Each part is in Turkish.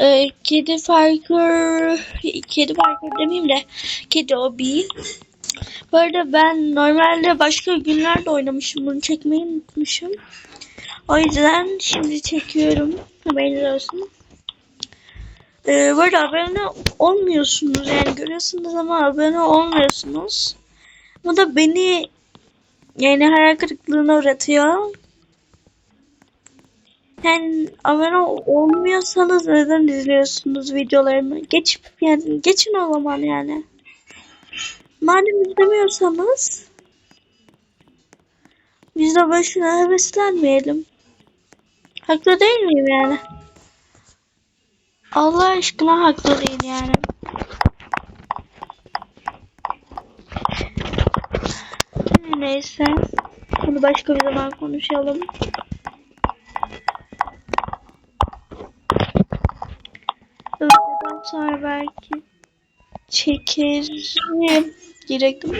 e, kedi Farker kedi Farker demeyeyim de kedi Obi. Bu arada ben normalde başka günlerde oynamışım bunu çekmeyi unutmuşum. O yüzden şimdi çekiyorum. Haberiniz olsun. Ee, bu arada abone olmuyorsunuz yani görüyorsunuz ama abone olmuyorsunuz. Bu da beni yani hayal kırıklığına uğratıyor. Yani abone olmuyorsanız neden izliyorsunuz videolarımı? Geçip yani geçin o zaman yani. Madem izlemiyorsanız biz de başına heveslenmeyelim. Haklı değil miyim yani? Allah aşkına haklı değil yani. Neyse. Bunu başka bir zaman konuşalım. Sonra belki çekerim diyecektim.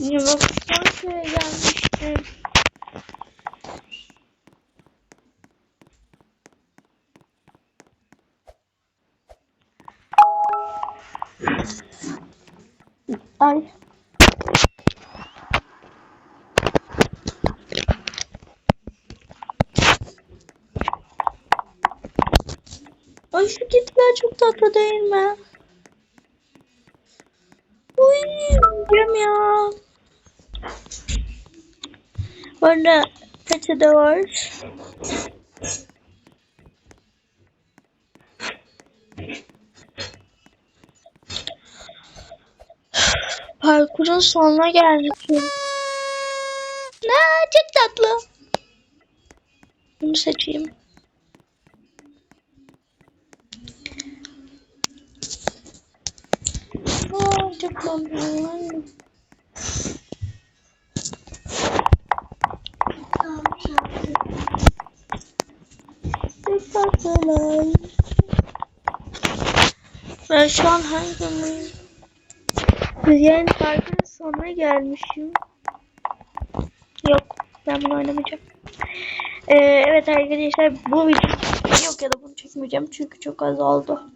Ya bak son şeye gelmiştim. Ay. Ay şu kediler çok tatlı değil mi? Uy, yiyeceğim ya. Bu arada peçe de var. Parkurun sonuna gelmişim. Ne çok tatlı. Bunu seçeyim. Aa, çok tatlı. Çok tatlılar. Ben şu an hangimiyim? Yani parkurun sonuna gelmişim. Yok. Ben bunu oynamayacağım. Ee, evet arkadaşlar bu video yok ya da bunu çekmeyeceğim çünkü çok az oldu.